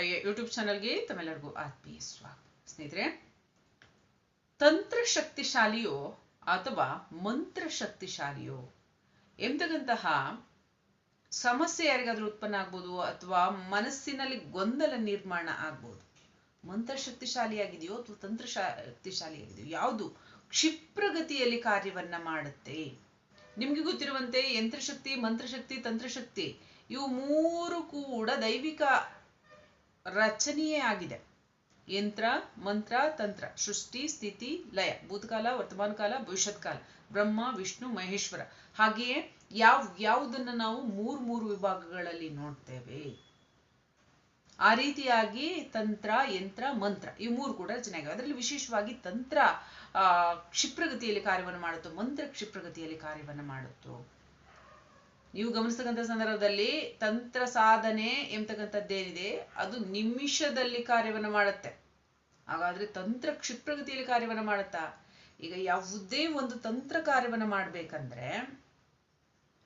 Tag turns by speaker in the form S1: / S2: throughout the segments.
S1: ತಾಯಿಯ ಯೂಟ್ಯೂಬ್ ಚಾನಲ್ಗೆ ತಮ್ಮೆಲ್ಲರಿಗೂ ಆತ್ಮೀಯ ಸ್ವಾಗತ. ಸ್ನೇಹಿತರೆ ತಂತ್ರ ಶಕ್ತಿಶಾಲಿಯೋ ಅಥವಾ ಮಂತ್ರ ಶಕ್ತಿಶಾಲಿಯೋ ಎಂಬತಕ್ಕಂತಹ ಸಮಸ್ಯೆ ಯಾರಿಗಾದ್ರೂ ಉತ್ಪನ್ನ ಆಗ್ಬೋದು ಅಥವಾ ಮನಸ್ಸಿನಲ್ಲಿ ಗೊಂದಲ ನಿರ್ಮಾಣ ಆಗ್ಬೋದು ಮಂತ್ರ ಶಕ್ತಿಶಾಲಿಯಾಗಿದೆಯೋ ಅಥವಾ ತಂತ್ರ ಶಕ್ತಿಶಾಲಿಯಾಗಿದೆಯೋ ಯಾವುದು ಕ್ಷಿಪ್ರಗತಿಯಲ್ಲಿ ಕಾರ್ಯವನ್ನ ಮಾಡುತ್ತೆ? ನಿಮ್ಗೆ ಗೊತ್ತಿರುವಂತೆ ಯಂತ್ರಶಕ್ತಿ, ಮಂತ್ರಶಕ್ತಿ, ತಂತ್ರಶಕ್ತಿ ಇವು ಮೂರು ಕೂಡ ದೈವಿಕ ರಚನೆಯೇ ಆಗಿದೆ. ಯಂತ್ರ, ಮಂತ್ರ, ತಂತ್ರ, ಸೃಷ್ಟಿ, ಸ್ಥಿತಿ, ಲಯ, ಭೂತಕಾಲ, ವರ್ತಮಾನ ಕಾಲ ಭವಿಷ್ಯತ್ ಕಾಲ, ಬ್ರಹ್ಮ, ವಿಷ್ಣು, ಮಹೇಶ್ವರ. ಹಾಗೆಯೇ ಯಾವ, ಯಾವುದನ್ನ ನಾವು ಮೂರು ಮೂರು ವಿಭಾಗಗಳಲ್ಲಿ ನೋಡ್ತೇವೆ. ಆ ರೀತಿಯಾಗಿ ತಂತ್ರ, ಯಂತ್ರ, ಮಂತ್ರ, ಈ ಮೂರು ಕೂಡ ರಚನೆ ಅದರಲ್ಲಿ ವಿಶೇಷವಾಗಿ ತಂತ್ರ, ಆ, ಕ್ಷಿಪ್ರಗತಿಯಲ್ಲಿ ಕಾರ್ಯವನ್ನು ಮಾಡುತ್ತೋ, ಮಂತ್ರ ಕ್ಷಿಪ್ರಗತಿಯಲ್ಲಿ ಕಾರ್ಯವನ್ನು ಮಾಡುತ್ತೋ ನೀವು ಗಮನಿಸ್ತಕ್ಕಂಥ ಸಂದರ್ಭದಲ್ಲಿ ತಂತ್ರ ಸಾಧನೆ ಎಂಬತಕ್ಕಂಥದ್ದೇನಿದೆ, ಅದು ನಿಮಿಷದಲ್ಲಿ ಕಾರ್ಯವನ್ನು ಮಾಡುತ್ತೆ. ಹಾಗಾದ್ರೆ ತಂತ್ರ ಕ್ಷಿಪ್ರಗತಿಯಲ್ಲಿ ಕಾರ್ಯವನ್ನು ಮಾಡುತ್ತಾ? ಈಗ ಯಾವುದೇ ಒಂದು ತಂತ್ರ ಕಾರ್ಯವನ್ನು ಮಾಡ್ಬೇಕಂದ್ರೆ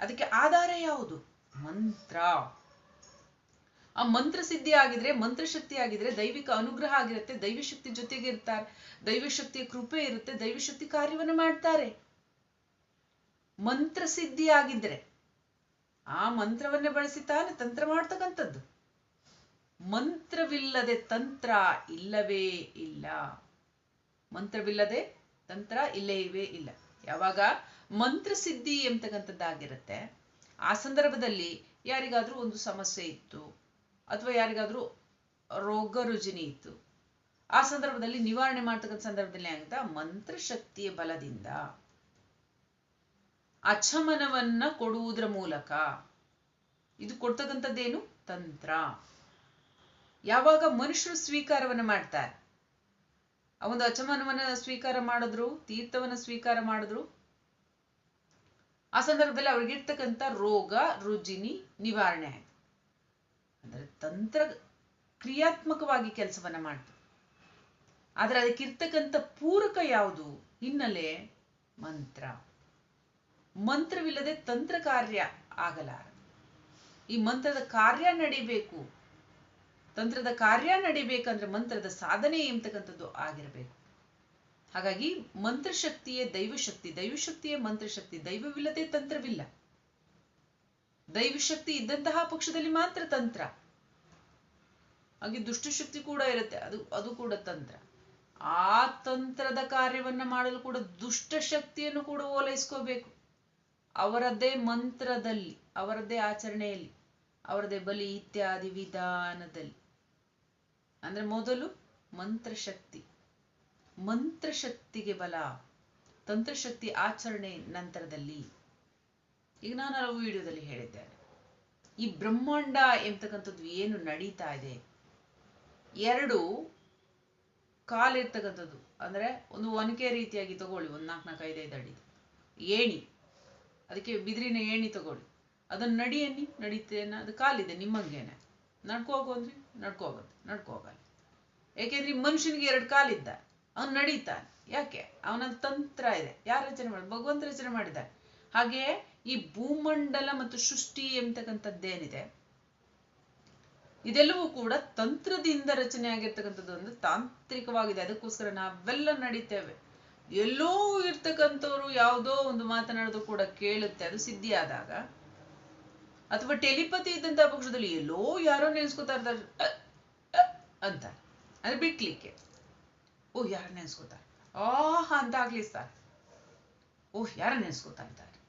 S1: ಅದಕ್ಕೆ ಆಧಾರ ಯಾವುದು? ಮಂತ್ರ. ಆ ಮಂತ್ರ ಸಿದ್ಧಿ ಆಗಿದ್ರೆ ಮಂತ್ರಶಕ್ತಿ ಆಗಿದ್ರೆ ದೈವಿಕ ಅನುಗ್ರಹ ಆಗಿರುತ್ತೆ ದೈವಶಕ್ತಿ ಜೊತೆಗೆ ಇರ್ತಾರೆ. ದೈವಶಕ್ತಿಯ ಕೃಪೆ ಇರುತ್ತೆ ದೈವಶಕ್ತಿ ಕಾರ್ಯವನ್ನು ಮಾಡ್ತಾರೆ. ಮಂತ್ರ ಸಿದ್ಧಿ ಆಗಿದ್ರೆ ಆ ಮಂತ್ರವನ್ನೇ ಬಳಸಿ ತಾನೆ ತಂತ್ರ ಮಾಡ್ತಕ್ಕಂಥದ್ದು. ಮಂತ್ರವಿಲ್ಲದೆ ತಂತ್ರ ಇಲ್ಲವೇ ಇಲ್ಲ. ಮಂತ್ರವಿಲ್ಲದೆ ತಂತ್ರ ಇಲ್ಲೇ ಇವೆ ಇಲ್ಲ. ಯಾವಾಗ? ಮಂತ್ರ ಸಿದ್ಧಿ ಎಂಬತಕ್ಕಂಥದ್ದಾಗಿರುತ್ತೆ ಆ ಸಂದರ್ಭದಲ್ಲಿ ಯಾರಿಗಾದ್ರೂ ಒಂದು ಸಮಸ್ಯೆ ಇತ್ತು, ಅಥವಾ ಯಾರಿಗಾದ್ರೂ ರೋಗ ರುಜಿನಿ ಇತ್ತು, ಆ ಸಂದರ್ಭದಲ್ಲಿ ನಿವಾರಣೆ ಮಾಡ್ತಕ್ಕಂಥ ಸಂದರ್ಭದಲ್ಲಿ ಆಗುತ್ತಾ ಮಂತ್ರಶಕ್ತಿಯ ಬಲದಿಂದ. ಅಚಮನವನ್ನ ಕೊಡುವುದರ ಮೂಲಕ. ಇದು ಕೊಡ್ತಕ್ಕಂಥದ್ದೇನು? ತಂತ್ರ. ಯಾವಾಗ ಮನುಷ್ಯರು ಸ್ವೀಕಾರವನ್ನ ಮಾಡ್ತಾರೆ? ಆ ಒಂದು ಅಚಮನವನ್ನ ಸ್ವೀಕಾರ ಮಾಡಿದ್ರು, ತೀರ್ಥವನ್ನ ಸ್ವೀಕಾರ ಮಾಡಿದ್ರು, ಆ ಸಂದರ್ಭದಲ್ಲಿ ಅವ್ರಿಗಿರ್ತಕ್ಕಂಥ ರೋಗ, ರುಜಿನಿ, ನಿವಾರಣೆ ಆಯ್ತು. ಅಂದ್ರೆ ತಂತ್ರ ಕ್ರಿಯಾತ್ಮಕವಾಗಿ ಕೆಲಸವನ್ನ ಮಾಡ್ತು. ಆದ್ರೆ ಅದಕ್ಕಿರ್ತಕ್ಕಂಥ ಪೂರಕ ಯಾವುದು? ಹಿನ್ನೆಲೆ ಮಂತ್ರ. ಮಂತ್ರವಿಲ್ಲದೆ ತಂತ್ರ ಕಾರ್ಯ ಆಗಲಾರ ಈ ಮಂತ್ರದ ಕಾರ್ಯ ನಡಿಬೇಕು. ತಂತ್ರದ ಕಾರ್ಯ ನಡಿಬೇಕಂದ್ರೆ ಮಂತ್ರದ ಸಾಧನೆ ಎಂಬತಕ್ಕಂಥದ್ದು ಆಗಿರಬೇಕು. ಹಾಗಾಗಿ ಮಂತ್ರಶಕ್ತಿಯೇ ದೈವಶಕ್ತಿ, ದೈವಶಕ್ತಿಯೇ ಮಂತ್ರಶಕ್ತಿ, ದೈವವಿಲ್ಲದೆ ತಂತ್ರವಿಲ್ಲ. ದೈವಶಕ್ತಿ ಇದ್ದಂತಹ ಪಕ್ಷದಲ್ಲಿ ಮಾತ್ರ ತಂತ್ರ. ಹಾಗೆ ದುಷ್ಟಶಕ್ತಿ ಕೂಡ ಇರುತ್ತೆ, ಅದು ಅದು ಕೂಡ ತಂತ್ರ. ಆ ತಂತ್ರದ ಕಾರ್ಯವನ್ನ ಮಾಡಲು ಕೂಡ ದುಷ್ಟಶಕ್ತಿಯನ್ನು ಕೂಡ ಓಲೈಸ್ಕೋಬೇಕು. ಅವರದ್ದೇ ಮಂತ್ರದಲ್ಲಿ, ಅವರದ್ದೇ ಆಚರಣೆಯಲ್ಲಿ ಅವರದೇ ಬಲಿ ಇತ್ಯಾದಿ ವಿಧಾನದಲ್ಲಿ. ಅಂದ್ರೆ ಮೊದಲು ಮಂತ್ರಶಕ್ತಿ. ಮಂತ್ರಶಕ್ತಿಗೆ ಬಲ. ತಂತ್ರಶಕ್ತಿ ಆಚರಣೆ ನಂತರದಲ್ಲಿ. ಈಗ ನಾನು ಹಲವು ವಿಡಿಯೋದಲ್ಲಿ ಹೇಳಿದ್ದೇನೆ. ಈ ಬ್ರಹ್ಮಾಂಡ ಎಂಬತಕ್ಕಂಥದ್ದು ಏನು ನಡೀತಾ ಇದೆ? ಎರಡು ಕಾಲಿರ್ತಕ್ಕಂಥದ್ದು. ಅಂದ್ರೆ ಒಂದು ಒನಕೆ ರೀತಿಯಾಗಿ ತಗೊಳ್ಳಿ, ಒಂದು ನಾಲ್ಕು ನಾಲ್ಕು ಐದೈದು ಅಡಿ. ಏಣಿ. ಅದಕ್ಕೆ ಬಿದಿರಿನ ಏಣಿ ತಗೊಳ್ಳಿ. ಅದನ್ನು ನಡಿ ಅನ್ನಿ ನಡೀತೇನ ಅದು ಕಾಲಿದೆ, ನಿಮ್ಮಂಗೇನೆ. ನಡ್ಕೋಗು ಅಂದ್ರೆ ನಡ್ಕೋಗುತ್ತೆ ನಡ್ಕೋಗಲ್ಲ. ಯಾಕೆಂದ್ರೆ ಈ ಮನುಷ್ಯನಿಗೆ ಎರಡು ಕಾಲಿದ್ದ ಅವನು ನಡೀತಾನೆ. ಯಾಕೆ? ಅವನಲ್ಲಿ ತಂತ್ರ ಇದೆ. ಯಾರು ರಚನೆ ಮಾಡಿ, ಭಗವಂತ ರಚನೆ ಮಾಡಿದ ಹಾಗೆ ಈ ಭೂಮಂಡಲ ಮತ್ತು ಸೃಷ್ಟಿ ಎಂಬತಕ್ಕಂಥದ್ದೇನಿದೆ ಇದೆಲ್ಲವೂ ಕೂಡ ತಂತ್ರದಿಂದ ರಚನೆ ಆಗಿರ್ತಕ್ಕಂಥದ್ದು ಒಂದು ತಾಂತ್ರಿಕವಾಗಿದೆ. ಅದಕ್ಕೋಸ್ಕರ ನಾವೆಲ್ಲ ನಡೀತೇವೆ. ಎಲ್ಲೋ ಇರ್ತಕ್ಕಂಥವ್ರು ಯಾವುದೋ ಒಂದು ಮಾತನಾಡೋದು ಕೂಡ ಕೇಳುತ್ತೆ, ಅದು ಸಿದ್ಧಿ ಆದಾಗ. ಅಥವಾ ಟೆಲಿಪತಿ ಇದ್ದಂತಹ ಪಕ್ಷದಲ್ಲಿ ಎಲ್ಲೋ ಯಾರೋ ನೆನೆಸ್ಕೋತಾ ಇರ್ತಾರೆ ಅಂತ. ಅದು ಬಿಟ್ಲಿಕ್ಕೆ. ಓಹ್ ಯಾರು ನೆನೆಸ್ಕೋತಾರೆ? ಆಹ, ಅಂತ ಸರ್. ಓಹ್ ಯಾರು ನೆನೆಸ್ಕೋತಾ ಇದ್ದಾರೆ?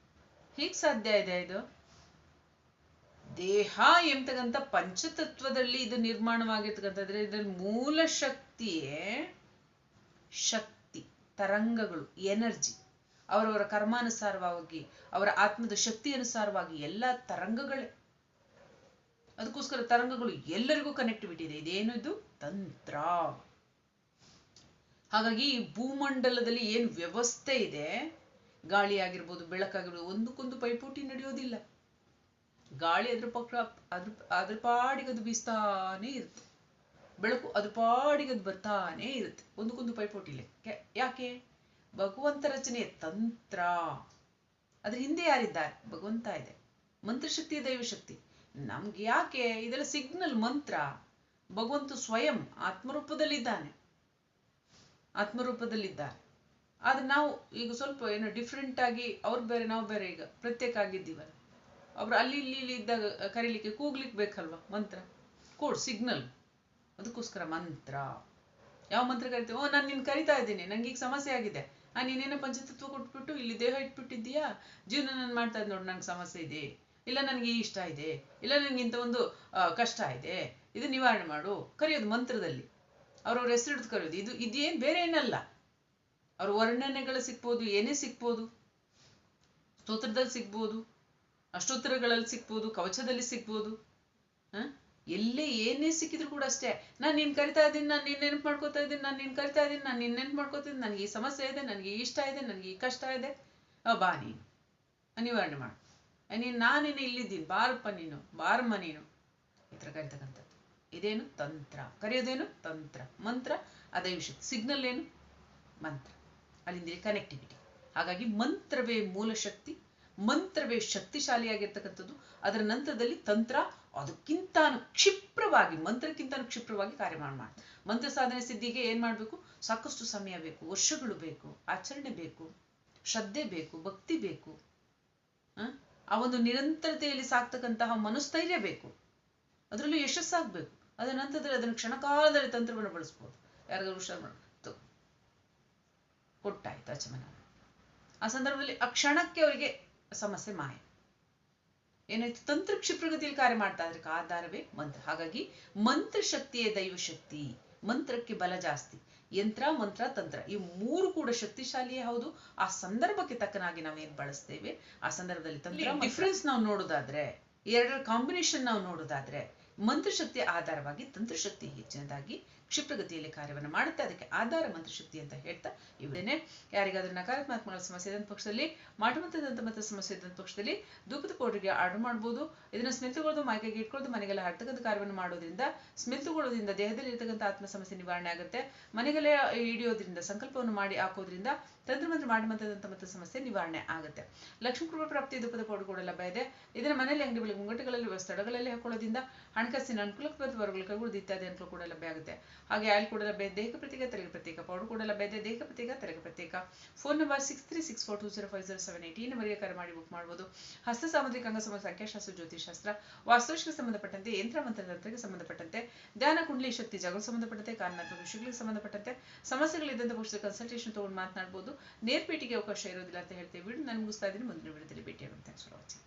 S1: ಹೀಗೆ ಸಾಧ್ಯ ಇದೆ ಇದು? ದೇಹ ಎಂಬತಕ್ಕಂಥ ಪಂಚತತ್ವದಲ್ಲಿ ಇದು ನಿರ್ಮಾಣವಾಗಿರ್ತಕ್ಕಂಥದ್ರೆ ಇದ್ರ ಮೂಲ ಶಕ್ತಿಯೇ ಶಕ್ತಿ. ತರಂಗಗಳು, ಎನರ್ಜಿ, ಅವರವರ ಕರ್ಮಾನುಸಾರವಾಗಿ, ಅವರ ಆತ್ಮದ ಶಕ್ತಿ ಅನುಸಾರವಾಗಿ ಎಲ್ಲ ತರಂಗಗಳೇ. ಅದಕ್ಕೋಸ್ಕರ ತರಂಗಗಳು ಎಲ್ಲರಿಗೂ ಕನೆಕ್ಟಿವಿಟಿ ಇದೆ. ಇದೇನು ಇದು? ತಂತ್ರ. ಹಾಗಾಗಿ ಭೂಮಂಡಲದಲ್ಲಿ ಏನು ವ್ಯವಸ್ಥೆ ಇದೆ? ಗಾಳಿ ಆಗಿರ್ಬೋದು, ಬೆಳಕಾಗಿರ್ಬೋದು, ಒಂದಕ್ಕೊಂದು ಪೈಪೋಟಿ ನಡೆಯೋದಿಲ್ಲ. ಗಾಳಿ ಅದ್ರ ಪಕ್ಕ ಅದ್ರ ಅದ್ರ ಪಾಡಿಗೆ ಅದು ಬೀಸ್ತಾನೇ ಇರುತ್ತೆ. ಬೆಳಕು ಅದು ಪಾಡಿಗೆ ಅದು ಬರ್ತಾನೆ ಇರುತ್ತೆ. ಒಂದಕ್ಕೊಂದು ಪೈಪೋಟಿ ಇಲ್ಲ ಯಾಕೆ? ಭಗವಂತ ರಚನೆ ತಂತ್ರ. ಅದ್ರ ಹಿಂದೆ ಯಾರಿದ್ದಾರೆ? ಭಗವಂತ ಇದೆ. ಮಂತ್ರಶಕ್ತಿ, ದೈವಶಕ್ತಿ. ನಮ್ಗೆ ಯಾಕೆ? ಇದೆಲ್ಲ ಸಿಗ್ನಲ್ ಮಂತ್ರ. ಭಗವಂತ ಸ್ವಯಂ ಆತ್ಮರೂಪದಲ್ಲಿದ್ದಾನೆ. ಆತ್ಮರೂಪದಲ್ಲಿದ್ದಾರೆ ಆದ್ರೆ ನಾವು ಈಗ ಸ್ವಲ್ಪ ಏನೋ ಡಿಫ್ರೆಂಟ್ ಆಗಿ ಅವ್ರು ಬೇರೆ, ನಾವು ಬೇರೆ ಈಗ ಪ್ರತ್ಯೇಕ ಆಗಿದ್ದೀವಲ್ಲ. ಅವ್ರು ಅಲ್ಲಿ, ಇಲ್ಲಿ ಇಲ್ಲಿ ಇದ್ದಾಗ ಕರೀಲಿಕ್ಕೆ ಕೂಗ್ಲಿಕ್ಕೆ ಬೇಕಲ್ವಾ ಮಂತ್ರ? ಕೋಡ್ ಸಿಗ್ನಲ್ ಅದಕ್ಕೋಸ್ಕರ ಮಂತ್ರ. ಯಾವ ಮಂತ್ರ ಕರಿತೀವಿ, ಓ, ನಾನು ನಿನ್ ಕರಿತಾ ಇದ್ದೀನಿ, ನಂಗೆ ಈಗ ಸಮಸ್ಯೆ ಆಗಿದೆ. ಆ, ನೀನೇನೋ ಪಂಚತತ್ವ ಕೊಟ್ಬಿಟ್ಟು, ಇಲ್ಲಿ ದೇಹ ಇಟ್ಬಿಟ್ಟಿದ್ದೀಯಾ? ಜೀವನ ನಾನು ಮಾಡ್ತಾ ಇದ್ದೆ ನೋಡಿ, ನಂಗೆ ಸಮಸ್ಯೆ ಇದೆ. ಇಲ್ಲ, ನನಗೆ ಈ ಇಷ್ಟ ಇದೆ. ಇಲ್ಲ ನನಗೆ ಇಂಥ ಒಂದು ಕಷ್ಟ ಇದೆ. ಇದು ನಿವಾರಣೆ ಮಾಡು. ಕರೆಯೋದು ಮಂತ್ರದಲ್ಲಿ. ಅವ್ರವ್ರ ಹೆಸರು ಹಿಡಿದು ಕರೆಯೋದು. ಇದು, ಇದೇನ್ ಬೇರೆ ಏನಲ್ಲ. ಅವ್ರ ವರ್ಣನೆಗಳು ಸಿಗ್ಬೋದು, ಏನೇ ಸಿಗ್ಬೋದು. ಸ್ತೋತ್ರದಲ್ಲಿ ಸಿಗ್ಬೋದು, ಅಷ್ಟೋತ್ತರಗಳಲ್ಲಿ ಸಿಗ್ಬೋದು, ಕವಚದಲ್ಲಿ ಸಿಗ್ಬೋದು. ಹ? ಎಲ್ಲೇ ಏನೇ ಸಿಕ್ಕಿದ್ರು ಕೂಡ ಅಷ್ಟೇ. ನಾನು ನೀನ್ ಕರಿತಾ ಇದ್ದೀನಿ, ನಾನು ನಿನ್ ನೆನಪು ಮಾಡ್ಕೋತಾ ಇದ್ದೀನಿ, ನಾನು ನಿನ್ ಕರಿತಾ ಇದ್ದೀನಿ, ನಾನು ನಿನ್ ನೆನಪು ಮಾಡ್ಕೋತಿದ್ದೀನಿ ನನಗೆ ಈ ಸಮಸ್ಯೆ ಇದೆ, ನನಗೆ ಇಷ್ಟ ಇದೆ, ನನಗೆ ಈ ಕಷ್ಟ ಇದೆ. ಬಾ ನೀನು. ಅನಿವಾರ್ಯ ಮಾಡು. ನೀನು ನಾನೇನು ಇಲ್ಲಿದ್ದೀನಿ, ಬಾರಪ್ಪ ನೀನು, ಬಾರಮ್ಮ ನೀನು. ಈ ಥರ ಕರಿತಕ್ಕಂಥದ್ದು ಇದೇನು ತಂತ್ರ. ಕರೆಯೋದೇನು ತಂತ್ರ. ಮಂತ್ರ, ಅದೇ ವಿಷಯ. ಸಿಗ್ನಲ್ ಏನು? ಮಂತ್ರ. ಅಲ್ಲಿಂದ ಕನೆಕ್ಟಿವಿಟಿ ಹಾಗಾಗಿ ಮಂತ್ರವೇ ಮೂಲ ಶಕ್ತಿ. ಮಂತ್ರವೇ ಶಕ್ತಿಶಾಲಿಯಾಗಿರ್ತಕ್ಕಂಥದ್ದು. ಅದರ ನಂತರದಲ್ಲಿ ತಂತ್ರ ಅದಕ್ಕಿಂತ ಕ್ಷಿಪ್ರವಾಗಿ ಮಂತ್ರಕ್ಕಿಂತ ಕ್ಷಿಪ್ರವಾಗಿ ಕಾರ್ಯ ಮಾಡಿ ಮಂತ್ರ ಸಾಧನೆ ಸಿದ್ಧಿಗೆ ಏನ್ ಮಾಡ್ಬೇಕು? ಸಾಕಷ್ಟು ಸಮಯ ಬೇಕು, ವರ್ಷಗಳು ಬೇಕು, ಆಚರಣೆ ಬೇಕು, ಶ್ರದ್ಧೆ ಬೇಕು, ಭಕ್ತಿ ಬೇಕು? ಆ? ಒಂದು ನಿರಂತರತೆಯಲ್ಲಿ ಸಾಕ್ತಕ್ಕಂತಹ ಮನಸ್ಥೈರ್ಯ ಬೇಕು. ಅದರಲ್ಲೂ ಯಶಸ್ಸಾಗಬೇಕು. ಅದರ ನಂತರದಲ್ಲಿ ಅದನ್ನು ಕ್ಷಣಕಾಲದಲ್ಲಿ ತಂತ್ರವನ್ನು ಬಳಸ್ಬೋದು. ಯಾರಿಗಾದ್ರು ಹುಷಾರು ಮಾಡ. ಕೊಟ್ಟಾಯ್ತು ಅಚಮನ ಆ ಸಂದರ್ಭದಲ್ಲಿ ಆ ಕ್ಷಣಕ್ಕೆ ಅವರಿಗೆ ಸಮಸ್ಯೆ ಮಾಯ. ಏನಾಯ್ತು ತಂತ್ರ ಕ್ಷಿಪ್ರಗತಿಯಲ್ಲಿ ಕಾರ್ಯ ಮಾಡ್ತಾ ಇದ್ರೆ ಆಧಾರವೇ ಮಂತ್ರ. ಹಾಗಾಗಿ ಮಂತ್ರ ಶಕ್ತಿಯೇ ದೈವ ಶಕ್ತಿ. ಮಂತ್ರಕ್ಕೆ ಬಲ ಜಾಸ್ತಿ. ಯಂತ್ರ ಮಂತ್ರ ತಂತ್ರ. ಈ ಮೂರು ಕೂಡ ಶಕ್ತಿಶಾಲಿಯೇ ಹೌದು. ಆ ಸಂದರ್ಭಕ್ಕೆ ತಕ್ಕನಾಗಿ ನಾವೇನ್ ಏನ್ ಬಳಸ್ತೇವೆ? ಆ ಸಂದರ್ಭದಲ್ಲಿ ತಂತ್ರ ಡಿಫ್ರೆನ್ಸ್ ನಾವು ನೋಡೋದಾದ್ರೆ ಎರಡರ ಕಾಂಬಿನೇಷನ್ ನಾವು ನೋಡೋದಾದ್ರೆ ಮಂತ್ರಶಕ್ತಿಯ ಆಧಾರವಾಗಿ ತಂತ್ರಶಕ್ತಿ ಹೆಚ್ಚಿನದಾಗಿ ಕ್ಷಿಪ್ರಗತಿಯಲ್ಲಿ ಕಾರ್ಯವನ್ನು ಮಾಡುತ್ತೆ. ಅದಕ್ಕೆ ಆಧಾರ ಮಂತ್ರಶಕ್ತಿ ಅಂತ ಹೇಳ್ತಾ ಇವರೇನೆ ಯಾರಿಗಾದ್ರೂ ನಕಾರಾತ್ಮಕ ಸಮಸ್ಯೆ ಇದ್ದಂಥ ಪಕ್ಷದಲ್ಲಿ ಮಾಟಮಂತ್ರದಂತ ಮತ್ತು ಸಮಸ್ಯೆ ಇದ್ದಂತ ಪಕ್ಷದಲ್ಲಿ ಧೂಪದ ಪೌಡ್ರಿಗೆ ಆರ್ಡರ್ ಮಾಡಬಹುದು ಇದನ್ನ ಸ್ಮೆಲ್ ತಗೊಳ್ಳೋದು ಮೈಕೈಗೆ ಇಟ್ಕೊಳ್ಳೋದು ಮನೆಗೆಲ್ಲ ಹರ್ತಕ್ಕಂಥ ಕಾರ್ಯವನ್ನು ಮಾಡೋದ್ರಿಂದ ಸ್ಮೆಲ್ ದೇಹದಲ್ಲಿ ಇರತಕ್ಕಂಥ ಆತ್ಮ ಸಮಸ್ಯೆ ನಿವಾರಣೆ ಆಗುತ್ತೆ. ಮನೆಗೆಲ್ಲ ಹಿಡಿಯೋದ್ರಿಂದ ಸಂಕಲ್ಪವನ್ನು ಮಾಡಿ ಹಾಕೋದ್ರಿಂದ ತಂತ್ರಮಂತ್ರ ಮಾಡಿಮಂತ್ರದಂತ ಮತ್ತು ಸಮಸ್ಯೆ ನಿವಾರಣೆ ಆಗುತ್ತೆ. ಲಕ್ಷ್ಮೀ ಕೃಪಾ ಪ್ರಾಪ್ತಿ ಧೂಪದ ಪೌಡರ್ ಕೂಡ ಲಭ್ಯ ಇದೆ ಇದರ ಮನೆಯಲ್ಲಿ ಅಂಗಡಿ ಬಳಿ ಮುಂಗಟ್ಟುಗಳಲ್ಲಿ ಸ್ಥಳಗಳಲ್ಲಿ ಹಾಕೊಳ್ಳೋದ್ರಿಂದ ಹಣಕಾಸಿನ ಅನುಕೂಲಕ್ಕೆ ವರ್ಗಗಳು ಕೈಗೂಡದು ಇತ್ಯಾದಿ ಅನುಕೂಲ ಕೂಡ ಲಭ್ಯ ಆಗುತ್ತೆ. ಹಾಗೆ ಆಯಿಲ್ ಕೂಡ ಲಭ್ಯ ದೇಹ ಪ್ರತ್ಯೇಕ ತೆರಿಗೆ ಪ್ರತ್ಯೇಕ ಪೌಡರ್ ಕೂಡ ಲಭ್ಯ ಇದೆ. ದೇಹ ಪ್ರತ್ಯೇಕ ತೆರಿಗೆ ಪ್ರತ್ಯೇಕ. Phone number six three six four two zero five zero seven eight ಈ ನಂಬರ್ಗೆ ಕರೆ ಮಾಡಿ ಬುಕ್ ಮಾಡಬಹುದು ಹಸ್ತ ಸಾಮುದ್ರಿಕ ಅಂಗಸಮ ಸಂಖ್ಯಾಶಾಸ್ತ್ರ ಜ್ಯೋತಿಷಾಸ್ತ್ರ ವಾಸ್ತುಶಿಗೆ ಸಂಬಂಧಪಟ್ಟಂತೆ, ಯಂತ್ರ ಮಂತ್ರತಂತ್ರಕ್ಕೆ ಸಂಬಂಧಪಟ್ಟಂತೆ, ಧ್ಯಾನ, ಕುಂಡಲಿ, ಶಕ್ತಿ ಜಗಳ ಸಂಬಂಧಪಟ್ಟಂತೆ ಕಾರಣಾತ್ಮಕ ವಿಷಯಗಳಿಗೆ ಸಂಬಂಧಪಟ್ಟಂತೆ ಸಮಸ್ಯೆಗಳಿದ್ದಂಥ ಪುರುಷ ಕನ್ಸಲ್ಟೇಷನ್ ತಗೊಂಡು ಮಾತನಾಡಬಹುದು ನೇರ್ಪೇಟಿಗೆ ಅವಕಾಶ ಇರೋದಿಲ್ಲ ಅಂತ ಹೇಳ್ತೇವೆ ವಿಡಿಯೋ ನಾನು ಮುಗಿಸ್ತಾ ಇದ್ದೀನಿ. ಮುಂದಿನ ವಿಡಿಯೋದಲ್ಲಿ ಭೇಟಿಯಾಗೋಣ ಥ್ಯಾಂಕ್ಸ್ ಫಾರ್ ವಾಚಿಂಗ್